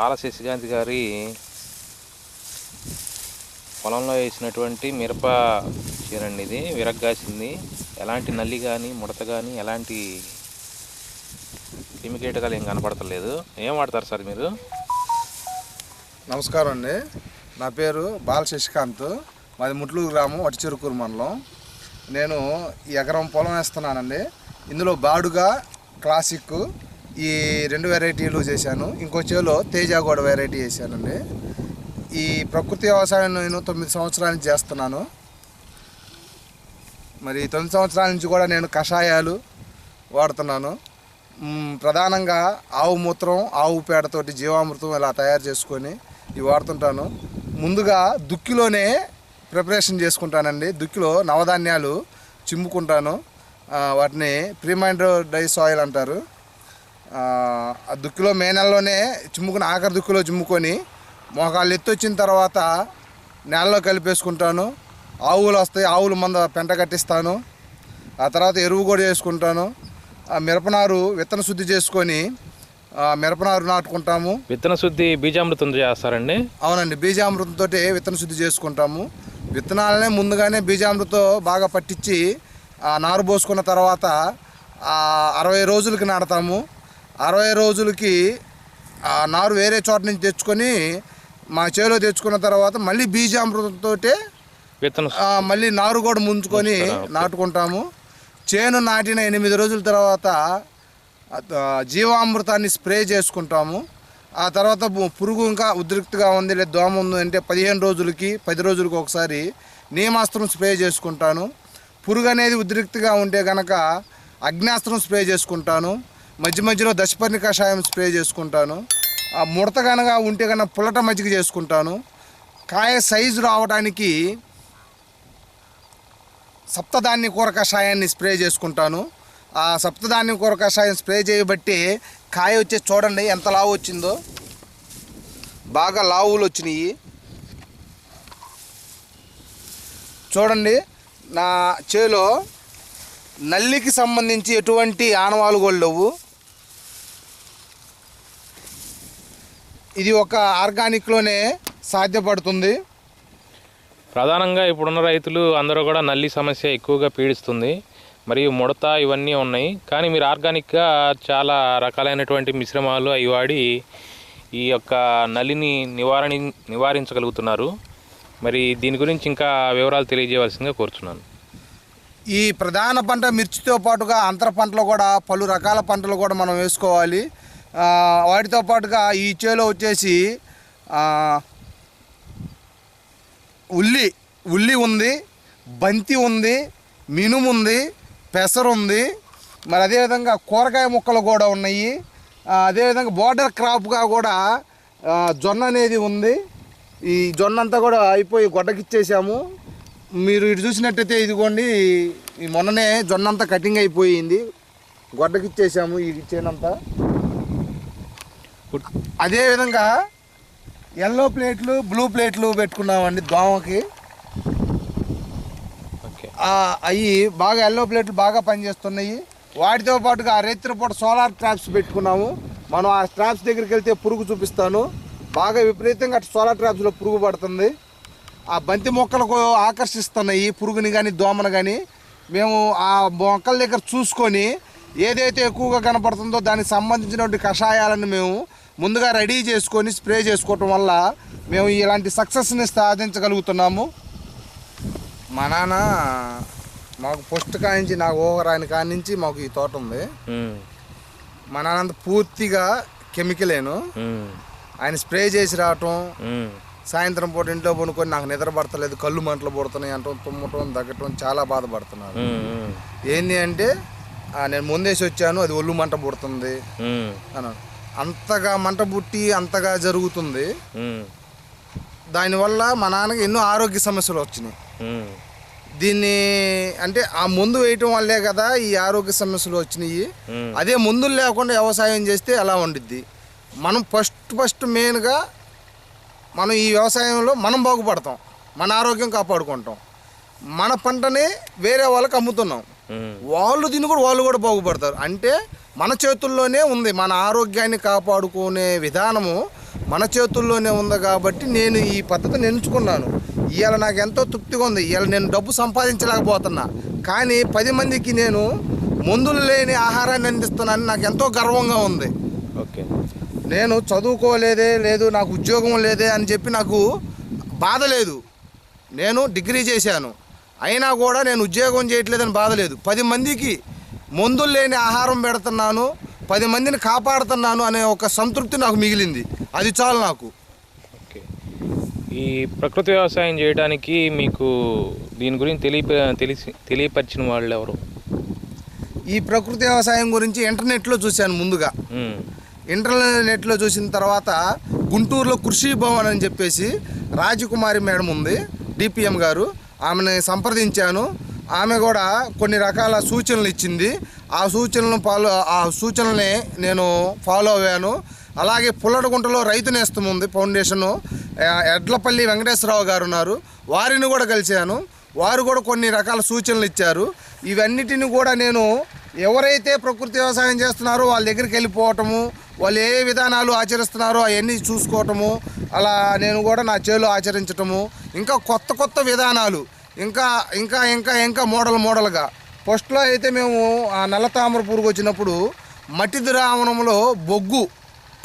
బాల శశికాంత్ గారి పొలంలో వేసినటువంటి మిరప చీరండి ఇది విరగ్గాసింది. ఎలాంటి నల్లి కానీ ముడత కానీ ఎలాంటి క్రిమికీటకాలు ఏం కనపడతలేదు. ఏం వాడతారు సార్ మీరు? నమస్కారం అండి. నా పేరు బాల శశికాంత్ మాది ముట్లూరు గ్రామం వటిచెరుకూరు మండలం. నేను ఈ ఎకరం పొలం వేస్తున్నానండి. ఇందులో బాడుగా క్లాసిక్ ఈ రెండు వెరైటీలు చేశాను. ఇంకో చేలో తేజ కూడా వెరైటీ చేశానండి. ఈ ప్రకృతి వ్యవసాయం నేను తొమ్మిది సంవత్సరాల నుంచి చేస్తున్నాను. మరి తొమ్మిది సంవత్సరాల నుంచి కూడా నేను కషాయాలు వాడుతున్నాను. ప్రధానంగా ఆవు మూత్రం ఆవు పేడతోటి జీవామృతం ఇలా తయారు చేసుకొని ఇవి వాడుతుంటాను. ముందుగా దుక్కిలోనే ప్రిపరేషన్ చేసుకుంటానండి. దుక్కిలో నవధాన్యాలు చిమ్ముకుంటాను. వాటిని ప్రీమైండ్ డై సాయిల్ అంటారు. ఆ దుక్కిలో మే నెలలోనే చిమ్ముకుని ఆఖరి దుక్కిలో చిమ్ముకొని మోకాళ్ళు ఎత్తు వచ్చిన తర్వాత నేలలో కలిపేసుకుంటాను. ఆవులు వస్తాయి ఆవులు మంద పెంట కట్టిస్తాను. ఆ తర్వాత ఎరువు కూడా చేసుకుంటాను. ఆ మిరపనారు విత్తన శుద్ధి చేసుకొని ఆ మిరపనారు నాటుకుంటాము. విత్తన శుద్ధి బీజామృతం చేస్తారండి? అవునండి బీజామృతంతో విత్తన శుద్ధి చేసుకుంటాము. విత్తనాలనే ముందుగానే బీజామృతం బాగా పట్టించి ఆ నారు పోసుకున్న తర్వాత ఆ అరవై రోజులకి నాడతాము అరవై రోజులకి ఆ నారు వేరే చోట నుంచి తెచ్చుకొని మా చేలో తెచ్చుకున్న తర్వాత మళ్ళీ బీజామృతంతో విత్తన మళ్ళీ నారు కూడా ముంచుకొని నాటుకుంటాము. చేను నాటిన ఎనిమిది రోజుల తర్వాత జీవామృతాన్ని స్ప్రే చేసుకుంటాము. ఆ తర్వాత పురుగు ఇంకా ఉద్రిక్తగా ఉంది లేదా దోమ ఉంది అంటే పదిహేను రోజులకి పది రోజులకి ఒకసారి నీమాస్త్రం స్ప్రే చేసుకుంటాను. పురుగు అనేది ఉద్రిక్తగా ఉంటే గనక అగ్నాస్త్రం స్ప్రే చేసుకుంటాను. మధ్య మధ్యలో దశపర్ణి కషాయం స్ప్రే చేసుకుంటాను. ఆ ముడత కనుక ఉంటే కనుక పుల్లట మజ్జిగ చేసుకుంటాను. కాయ సైజు రావడానికి సప్తధాన్య కూర కషాయాన్ని స్ప్రే చేసుకుంటాను. ఆ సప్తధాన్య కూర కషాయం స్ప్రే చేయబట్టి కాయ వచ్చేసి చూడండి ఎంత లావు వచ్చిందో. బాగా లావులు వచ్చినాయి. చూడండి నా చేలో నల్లికి సంబంధించి ఎటువంటి ఆనవాలు కూడా లేవు. ఇది ఒక ఆర్గానిక్లోనే సాధ్యపడుతుంది. ప్రధానంగా ఇప్పుడున్న రైతులు అందరూ కూడా నల్లి సమస్య ఎక్కువగా పీడిస్తుంది. మరియు ముడత ఇవన్నీ ఉన్నాయి. కానీ మీరు ఆర్గానిక్గా చాలా రకాలైనటువంటి మిశ్రమాలు అవి వాడి ఈ యొక్క నల్లిని నివారణ నివారించగలుగుతున్నారు. మరి దీని గురించి ఇంకా వివరాలు తెలియజేయవలసిందిగా కోరుచున్నాను. ఈ ప్రధాన పంట మిర్చితో పాటుగా అంతర పంటలు కూడా పలు రకాల పంటలు కూడా మనం వేసుకోవాలి. వాటితో పాటుగా ఈ చేలో వచ్చేసి ఉల్లి ఉల్లి ఉంది బంతి ఉంది మినుము ఉంది పెసరుంది మరి అదేవిధంగా కూరగాయ ముక్కలు కూడా ఉన్నాయి. అదేవిధంగా బోర్డర్ క్రాప్గా కూడా జొన్న అనేది ఉంది. ఈ జొన్న అంతా కూడా అయిపోయి గొడ్డకిచ్చేసాము. మీరు ఇటు చూసినట్టయితే ఇదిగోండి మొన్ననే జొన్న అంతా కటింగ్ అయిపోయింది. గొడ్డకిచ్చేసాము ఈ చేనంతా. అదేవిధంగా ఎల్లో ప్లేట్లు బ్లూ ప్లేట్లు పెట్టుకున్నామండి దోమకి. ఓకే. అవి బాగా ఎల్లో ప్లేట్లు బాగా పనిచేస్తున్నాయి. వాటితో పాటుగా రైతులపూట సోలార్ ట్రాప్స్ పెట్టుకున్నాము. మనం ఆ ట్రాప్స్ దగ్గరికి వెళ్తే పురుగు చూపిస్తాను. బాగా విపరీతంగా అటు సోలార్ ట్రాప్స్లో పురుగు పడుతుంది. ఆ బంతి మొక్కలకు ఆకర్షిస్తున్నాయి పురుగుని కానీ దోమను కానీ మేము ఆ మొక్కల దగ్గర చూసుకొని ఏదైతే ఎక్కువగా కనపడుతుందో దానికి సంబంధించినటువంటి కషాయాలను మేము ముందుగా రెడీ చేసుకొని స్ప్రే చేసుకోవటం వల్ల మేము ఇలాంటి సక్సెస్ని సాధించగలుగుతున్నాము. మా నాన్న మాకు ఫస్ట్ కానించి నాకు ఊహరాని కానించి మాకు ఈ తోట ఉంది. మా నాన్న పూర్తిగా కెమికలేను ఆయన స్ప్రే చేసి రావటం సాయంత్రం పూట ఇంట్లో పడుకొని నాకు నిద్ర పడతలేదు కళ్ళు మంటలు పడుతున్నాయి అంటాం తుమ్మటం దగ్గటం చాలా ఉమ్, ఏంది అంటే నేను ముందేసి వచ్చాను అది ఒళ్ళు మంట పుడుతుంది అన్నాడు. అంతగా మంట పుట్టి అంతగా జరుగుతుంది. దానివల్ల మా నాన్నకి ఎన్నో ఆరోగ్య సమస్యలు వచ్చినాయి. దీన్ని అంటే ఆ ముందు వేయటం వల్లే కదా ఈ ఆరోగ్య సమస్యలు వచ్చినాయి. అదే మందులు లేకుండా వ్యవసాయం చేస్తే ఎలా ఉండిద్ది? మనం ఫస్ట్ ఫస్ట్ మెయిన్గా మనం ఈ వ్యవసాయంలో మనం బాగుపడతాం. మన ఆరోగ్యం కాపాడుకుంటాం. మన పంటని వేరే వాళ్ళకి అమ్ముతున్నాం. వాళ్ళు దీన్ని కూడా వాళ్ళు కూడా బాగుపడతారు. అంటే మన చేతుల్లోనే ఉంది. మన ఆరోగ్యాన్ని కాపాడుకునే విధానము మన చేతుల్లోనే ఉంది కాబట్టి నేను ఈ పద్ధతిని ఎంచుకున్నాను. ఇవాళ నాకు ఎంతో తృప్తిగా ఉంది. ఇవాళ నేను డబ్బు సంపాదించలేకపోతున్నా. కానీ పది మందికి నేను మందులు లేని ఆహారాన్ని అందిస్తున్నానని నాకు ఎంతో గర్వంగా ఉంది. ఓకే. నేను చదువుకోలేదే లేదు నాకు ఉద్యోగం లేదే అని చెప్పి నాకు బాధ లేదు. నేను డిగ్రీ చేశాను. అయినా కూడా నేను ఉద్యోగం చేయట్లేదని బాధ లేదు. పది మందికి మందులు లేని ఆహారం పెడుతున్నాను పది మందిని కాపాడుతున్నాను అనే ఒక సంతృప్తి నాకు మిగిలింది. అది చాలు నాకు. ఓకే. ఈ ప్రకృతి వ్యవసాయం చేయడానికి మీకు దీని గురించి తెలియ తెలిసి తెలియపరిచిన వాళ్ళు ఎవరు? ఈ ప్రకృతి వ్యవసాయం గురించి ఇంటర్నెట్లో చూశాను ముందుగా. ఇంటర్నెట్లో చూసిన తర్వాత గుంటూరులో కృషి భవన్ అని చెప్పేసి రాజకుమారి మేడం ఉంది డిపిఎం గారు. ఆమెని సంప్రదించాను. ఆమె కూడా కొన్ని రకాల సూచనలు ఇచ్చింది. ఆ సూచనలను ఫాలో ఆ సూచనల్ని నేను ఫాలో అయ్యాను. అలాగే పుల్లడగుంటలో రైతు నేస్తం ఉంది ఫౌండేషను. ఎడ్లపల్లి వెంకటేశ్వరరావు గారు ఉన్నారు. వారిని కూడా కలిశాను. వారు కూడా కొన్ని రకాల సూచనలు ఇచ్చారు. ఇవన్నిటిని కూడా నేను ఎవరైతే ప్రకృతి వ్యవసాయం చేస్తున్నారో వాళ్ళ దగ్గరికి వెళ్ళిపోవటము వాళ్ళు ఏ విధానాలు ఆచరిస్తున్నారో అవన్నీ చూసుకోవటము అలా నేను కూడా నా చేలో ఆచరించటము ఇంకా కొత్త కొత్త విధానాలు. ఇంకా ఇంకా ఇంకా ఇంకా మోడల్ మోడల్గా. ఫస్ట్లో అయితే మేము ఆ నల్ల తామర పురుగు వచ్చినప్పుడు మట్టి ద్రావణంలో బొగ్గు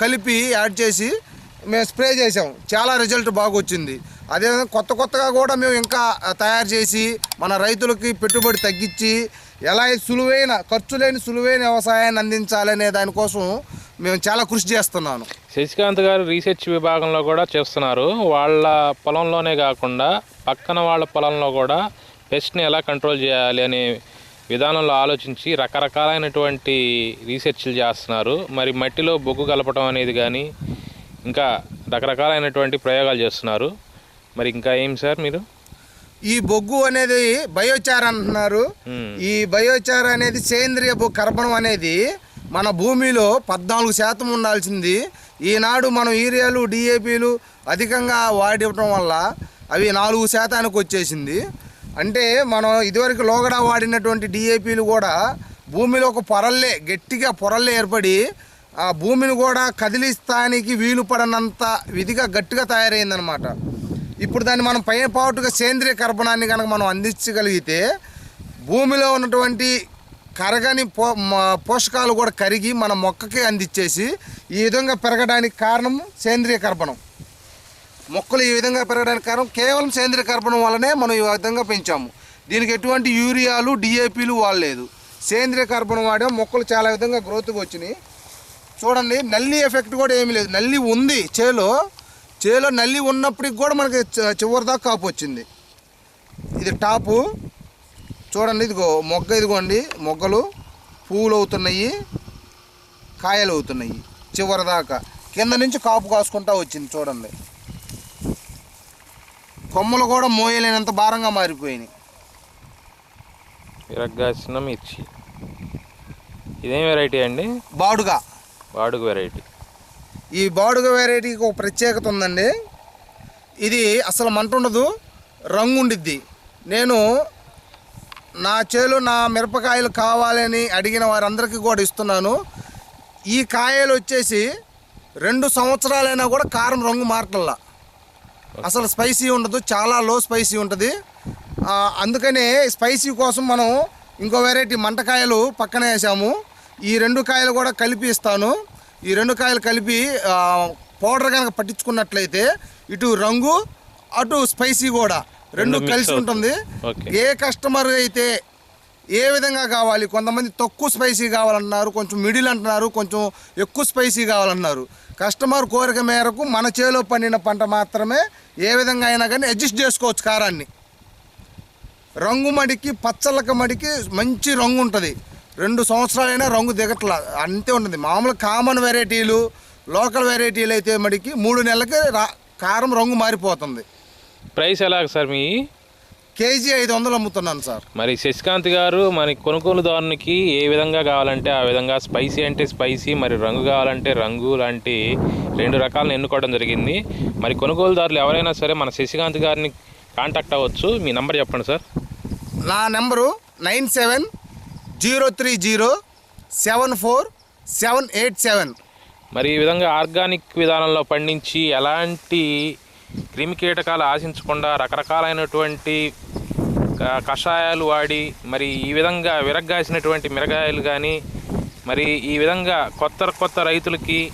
కలిపి యాడ్ చేసి మేము స్ప్రే చేసాం చాలా రిజల్ట్ బాగా వచ్చింది. అదేవిధంగా కొత్త కొత్తగా కూడా మేము ఇంకా తయారు చేసి మన రైతులకి పెట్టుబడి తగ్గించి ఎలా సులువైన ఖర్చు లేని సులువైన వ్యవసాయాన్ని అందించాలనే దానికోసం మేము చాలా కృషి చేస్తున్నాను. శశికాంత్ గారు రీసెర్చ్ విభాగంలో కూడా చేస్తున్నారు. వాళ్ళ పొలంలోనే కాకుండా పక్కన వాళ్ళ పొలంలో కూడా పెస్ట్ని ఎలా కంట్రోల్ చేయాలి అనే విధానంలో ఆలోచించి రకరకాలైనటువంటి రీసెర్చ్లు చేస్తున్నారు. మరి మట్టిలో బొగ్గు కలపడం అనేది కానీ ఇంకా రకరకాలైనటువంటి ప్రయోగాలు చేస్తున్నారు. మరి ఇంకా ఏం సార్ మీరు? ఈ బొగ్గు అనేది బయోచార్ అంటున్నారు. ఈ బయోచార్ అనేది సేంద్రియ కర్బనం అనేది మన భూమిలో పద్నాలుగు శాతం ఉండాల్సింది. ఈనాడు మనం యూరియాలు డిఏపీలు అధికంగా వాడటం వల్ల అవి నాలుగు శాతానికి వచ్చేసింది. అంటే మనం ఇదివరకు లోగడ వాడినటువంటి డిఏపీలు కూడా భూమిలో ఒక పొరల్లే గట్టిగా పొరల్లే ఏర్పడి ఆ భూమిని కూడా కదిలిస్తానికి వీలు పడనంత విధిగా గట్టిగా తయారైందనమాట ఇప్పుడు దాన్ని మనం పైన పాటుగా సేంద్రియ కర్బనాన్ని కనుక మనం అందించగలిగితే భూమిలో ఉన్నటువంటి కరగని పో మ- పోషకాలు కూడా కరిగి మన మొక్కకి అందించేసి ఈ విధంగా పెరగడానికి కారణం సేంద్రియ కర్బనం. మొక్కలు ఈ విధంగా పెరగడానికి కారణం కేవలం సేంద్రియ కర్బనం వల్లనే మనం ఈ విధంగా పెంచాము. దీనికి ఎటువంటి యూరియాలు డిఏపీలు వాడలేదు. సేంద్రియ కర్బనం వాడే మొక్కలు చాలా విధంగా గ్రోత్గా వచ్చినాయి. చూడండి నల్లి ఎఫెక్ట్ కూడా ఏమీ లేదు. నల్లి ఉంది చేలో. చేలో నల్లి ఉన్నప్పటికి కూడా మనకి చివరిదాకా కాపు వచ్చింది. ఇది టాపు. చూడండి ఇదిగో మొగ్గ ఇదిగోండి మొగ్గలు పువ్వులు అవుతున్నాయి కాయలు అవుతున్నాయి చివరి దాకా కింద నుంచి కాపు కాసుకుంటా వచ్చింది చూడండి. కొమ్మలు కూడా మోయలేనంత భారంగా మారిపోయినాయి. విరగ్గాసిన మిర్చి. ఇదేం వెరైటీ అండి? బాడుగా. వాడుక వెరైటీ ఈ బాడుగ వెరైటీకి ఒక ప్రత్యేకత ఉందండి. ఇది అసలు మంట ఉండదు రంగు ఉండిద్ది. నేను నా చేలు నా మిరపకాయలు కావాలని అడిగిన వారందరికీ కూడా ఇస్తున్నాను. ఈ కాయలు వచ్చేసి రెండు సంవత్సరాలైనా కూడా కారం రంగు మారటల్లా అసలు స్పైసీ ఉండదు చాలా లో స్పైసీ ఉంటుంది. అందుకనే స్పైసీ కోసం మనం ఇంకో వెరైటీ మంటకాయలు పక్కన వేసాము. ఈ రెండు కాయలు కూడా కలిపి ఇస్తాను. ఈ రెండు కాయలు కలిపి పౌడర్ కనుక పట్టించుకున్నట్లయితే ఇటు రంగు అటు స్పైసీ కూడా. రెండు కలిసి. ఉంటుంది. ఏ కస్టమర్ అయితే ఏ విధంగా కావాలి కొంతమంది తక్కువ స్పైసీ కావాలన్నారు కొంచెం మిడిల్ అంటున్నారు కొంచెం ఎక్కువ స్పైసీ కావాలన్నారు. కస్టమర్ కోరిక మేరకు మన చేలో పండిన పంట మాత్రమే ఏ విధంగా అయినా కానీ అడ్జస్ట్ చేసుకోవచ్చు కారాన్ని. రంగు మడికి పచ్చళ్ళక మడికి మంచి రంగు ఉంటుంది. రెండు సంవత్సరాలైనా రంగు దిగట్లా అంతే ఉంటుంది. మామూలు కామన్ వెరైటీలు లోకల్ వెరైటీలు అయితే మడికి మూడు నెలలకి రా కారం రంగు మారిపోతుంది. ప్రైస్ ఎలాగ సార్ మీ? కేజీ ఐదు వందలు అమ్ముతున్నాను సార్. మరి శశికాంత్ గారు మరి కొనుగోలుదారునికి ఏ విధంగా కావాలంటే ఆ విధంగా స్పైసీ అంటే స్పైసీ మరి రంగు కావాలంటే రంగు లాంటి రెండు రకాలను ఎన్నుకోవడం జరిగింది. మరి కొనుగోలుదారులు ఎవరైనా సరే మన శశికాంత్ గారిని కాంటాక్ట్ అవ్వచ్చు. మీ నంబర్ చెప్పండి సార్. నా number nine seven zero three zero seven four seven eight seven. మరి ఈ విధంగా ఆర్గానిక్ విధానంలో పండించి ఎలాంటి క్రిమి కీటకాలు ఆశించకుండా రకరకాలైనటువంటి కషాయాలు వాడి మరి ఈ విధంగా విరగ్గాసినటువంటి మిరగాయలు కానీ మరి ఈ విధంగా కొత్త కొత్త రైతులకి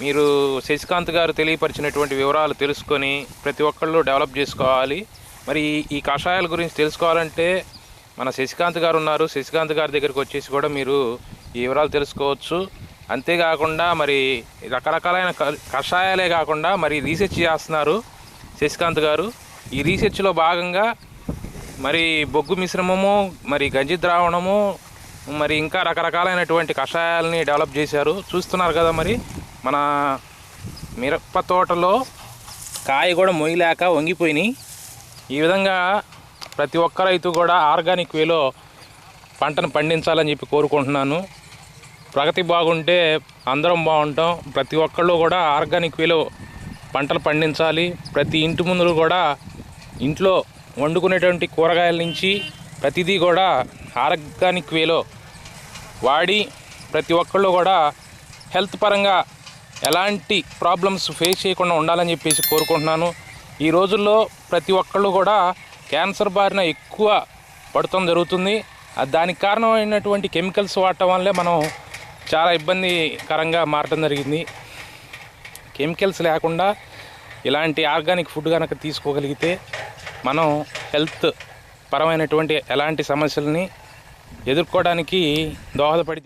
మీరు శశికాంత్ గారు తెలియపరిచినటువంటి వివరాలు తెలుసుకొని ప్రతి ఒక్కళ్ళు డెవలప్ చేసుకోవాలి. మరి ఈ- ఈ కషాయాల గురించి తెలుసుకోవాలంటే మన శశికాంత్ గారు ఉన్నారు. శశికాంత్ గారి దగ్గరికి వచ్చేసి కూడా మీరు ఈ వివరాలు తెలుసుకోవచ్చు. అంతేకాకుండా మరి రకరకాలైన క- కషాయాలే కాకుండా మరి రీసెర్చ్ చేస్తున్నారు శశికాంత్ గారు. ఈ రీసెర్చ్లో భాగంగా మరి బొగ్గు మిశ్రమము మరి గంజి ద్రావణము మరి ఇంకా రకరకాలైనటువంటి కషాయాలని డెవలప్ చేశారు. చూస్తున్నారు కదా మరి మన మిరప తోటలో కాయ కూడా మొయ్యలేక వంగిపోయినాయి. ఈ విధంగా ప్రతి ఒక్క రైతు కూడా ఆర్గానిక్ వేలో పంటను పండించాలని చెప్పి కోరుకుంటున్నాను. ప్రగతి బాగుంటే అందరం బాగుంటాం. ప్రతి ఒక్కళ్ళు కూడా ఆర్గానిక్ వేలో పంటలు పండించాలి. ప్రతి ఇంటి ముందు కూడా ఇంట్లో వండుకునేటువంటి కూరగాయల నుంచి ప్రతిదీ కూడా ఆర్గానిక్ వేలో వాడి ప్రతి ఒక్కళ్ళు కూడా హెల్త్ పరంగా ఎలాంటి ప్రాబ్లమ్స్ ఫేస్ చేయకుండా ఉండాలని చెప్పేసి కోరుకుంటున్నాను. ఈ రోజుల్లో ప్రతి ఒక్కళ్ళు కూడా క్యాన్సర్ బారిన ఎక్కువ పడటం జరుగుతుంది. దానికి కారణమైనటువంటి కెమికల్స్ వాడటం వల్లే మనం చాలా ఇబ్బందికరంగా మారటం జరిగింది. కెమికల్స్ లేకుండా ఇలాంటి ఆర్గానిక్ ఫుడ్ కనుక తీసుకోగలిగితే మనం హెల్త్ పరమైనటువంటి ఎలాంటి సమస్యల్ని ఎదుర్కోవడానికి దోహదపడి